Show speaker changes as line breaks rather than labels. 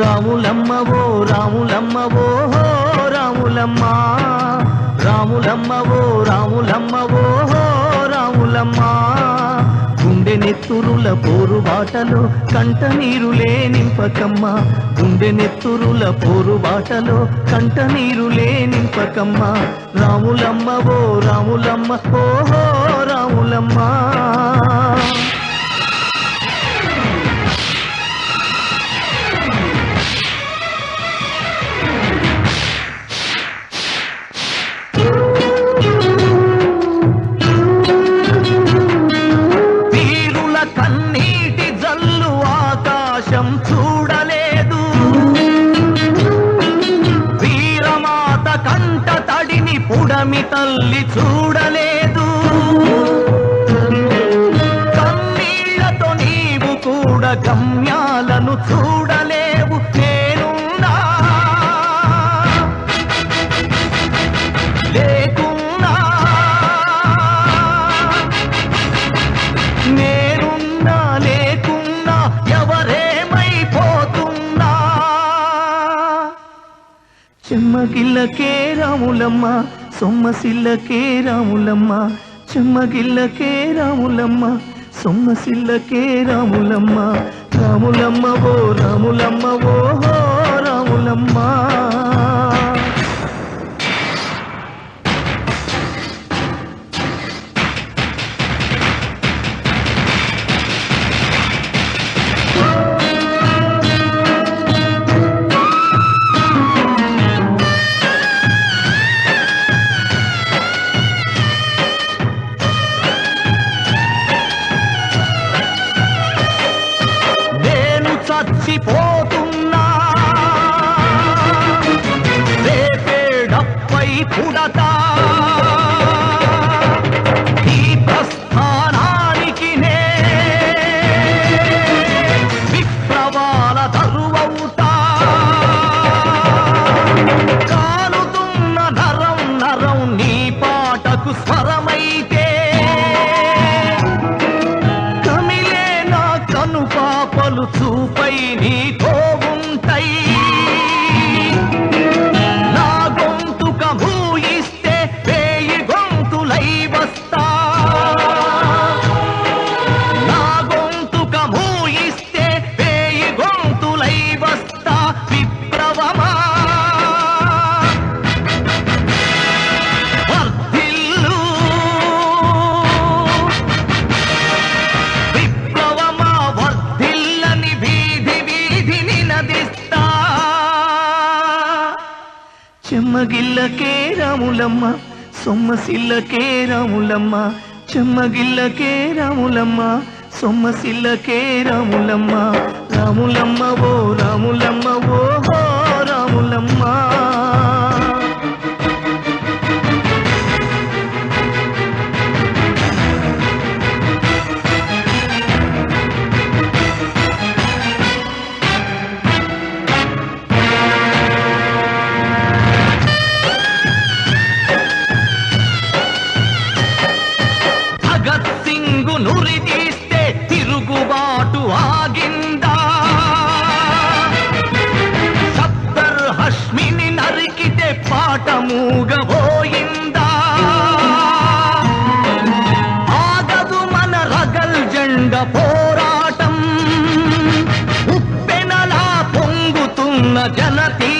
రాములమ్మవో రాములమ్మవో హో రాములమ్మ. రాములమ్మవో రాములమ్మవో హో రాములమ్మ. గుండె నెత్తురుల పోరు బాటలో కంట నీరులే నింపకమ్మ. గుండె నెత్తురుల పోరు బాటలో కంట నీరులే నింపకమ్మ. రాములమ్మవో రాములమ్మ ఓహో రాములమ్మ. చెమ్మగిల్లకే రాములమ్మ సొమ్మసిల్లకే రాములమ్మ చెమ్మగిల్లకే రాములమ్మ సొమ్మసిల్లకే రాములమ్మ రాములమ్మ ఓ రాములమ్మ ఓ మర్చిపోతున్నా. రేపేడప్పై పుడత చూపై నీతో చెమ్మగిల్లకే రాములమ్మ సొమ్మసిల్లకే రాములమ్మ చెమ్మగిల్లకే రాములమ్మ సొమ్మసిల్లకే రాములమ్మ రాములమ్మ ఓ రాములమ్మ ఓ రాములమ్మ. భగత్ నురి తీస్తే తిరుగుబాటు ఆగిందా? సత్తర్ హష్మిని నరికితే పాట మూగబోయిందా ఆగదు మన రగల్ జెండ పోరాటం. ఉప్పెనలా పొంగుతున్న జనతి